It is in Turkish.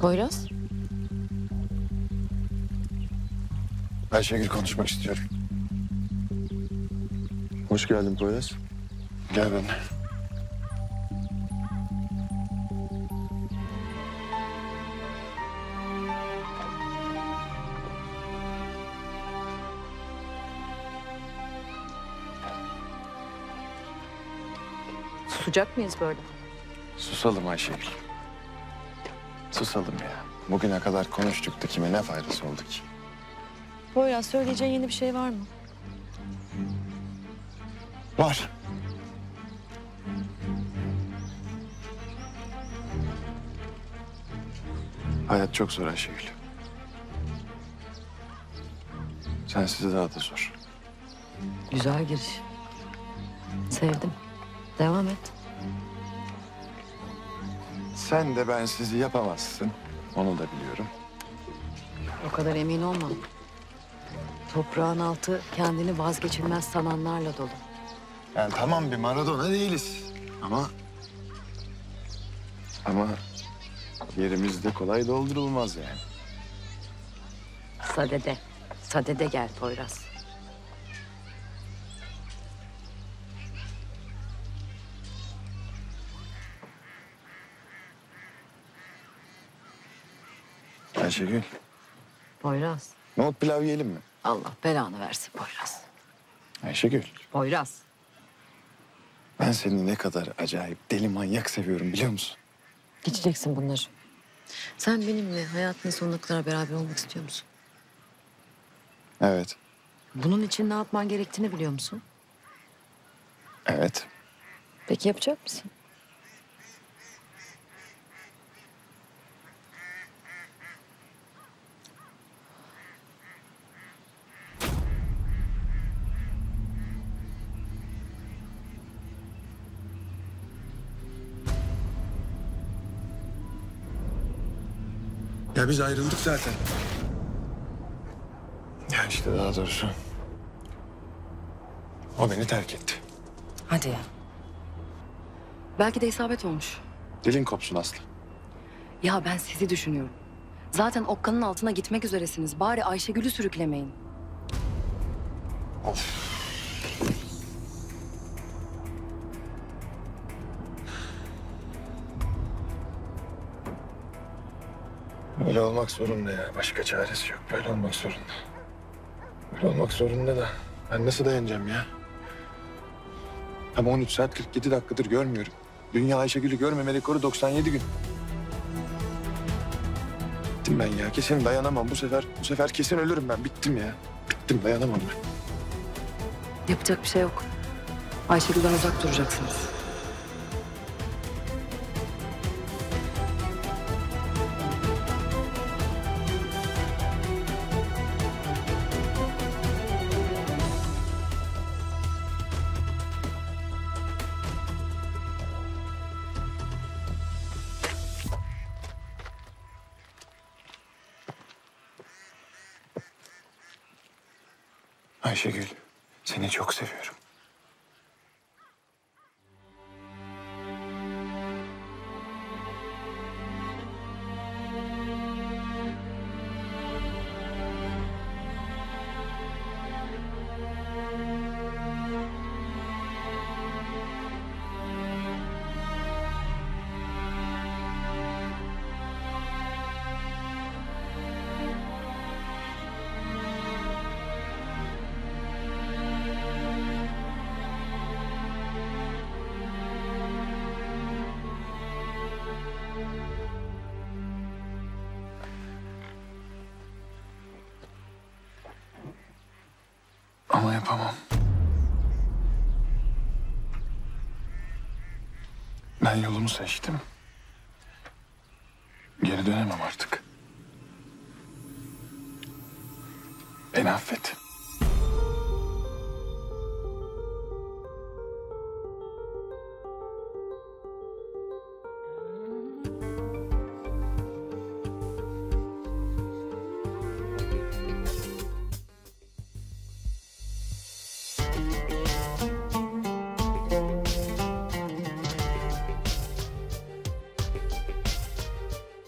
Poyraz? Ayşegül konuşmak istiyorum. Hoş geldin Poyraz. Gel benimle. Susacak mıyız böyle? Susalım Ayşegül. Susalım ya. Bugüne kadar konuştuk da kime ne faydası oldu ki? Poyraz söyleyeceğin yeni bir şey var mı? Var. Hayat çok zor Ayşegül. Sensiz daha da zor. Güzel giriş. Sevdim. Devam et. Sen de ben sizi yapamazsın. Onu da biliyorum. O kadar emin olma. Toprağın altı kendini vazgeçilmez sananlarla dolu. Yani tamam bir Maradona değiliz. Ama... Ama yerimiz de kolay doldurulmaz yani. Sadede. Sadede gel Poyraz. Ayşegül, Poyraz. nohut pilav yiyelim mi? Allah belanı versin Poyraz. Ayşegül, Poyraz. ben seni ne kadar acayip deli manyak seviyorum biliyor musun? Geçeceksin bunları. Sen benimle hayatının sonuna kadar beraber olmak istiyor musun? Evet, Bunun için ne yapman gerektiğini biliyor musun? evet. Peki yapacak mısın? Ya biz ayrıldık zaten. Ya işte daha doğrusu. O beni terk etti. Hadi ya. Belki de isabet olmuş. Dilin kopsun Aslı. Ya ben sizi düşünüyorum. Zaten okkanın altına gitmek üzeresiniz. Bari Ayşegül'ü sürüklemeyin. Böyle olmak zorunda ya. Başka çaresi yok. Böyle olmak zorunda. Böyle olmak zorunda da. Ben nasıl dayanacağım ya? Ama 13 saat 47 dakikadır görmüyorum. Dünya Ayşegül'ü görmeme rekoru 97 gün. Bittim ben ya. Kesin dayanamam bu sefer. Bu sefer kesin ölürüm ben. Bittim ya. Bittim dayanamam ben. Yapacak bir şey yok. Ayşegül'den uzak duracaksınız. Ayşegül seni çok seviyorum. Yapamam. Ben yolumu seçtim. Geri dönemem artık. Beni affet.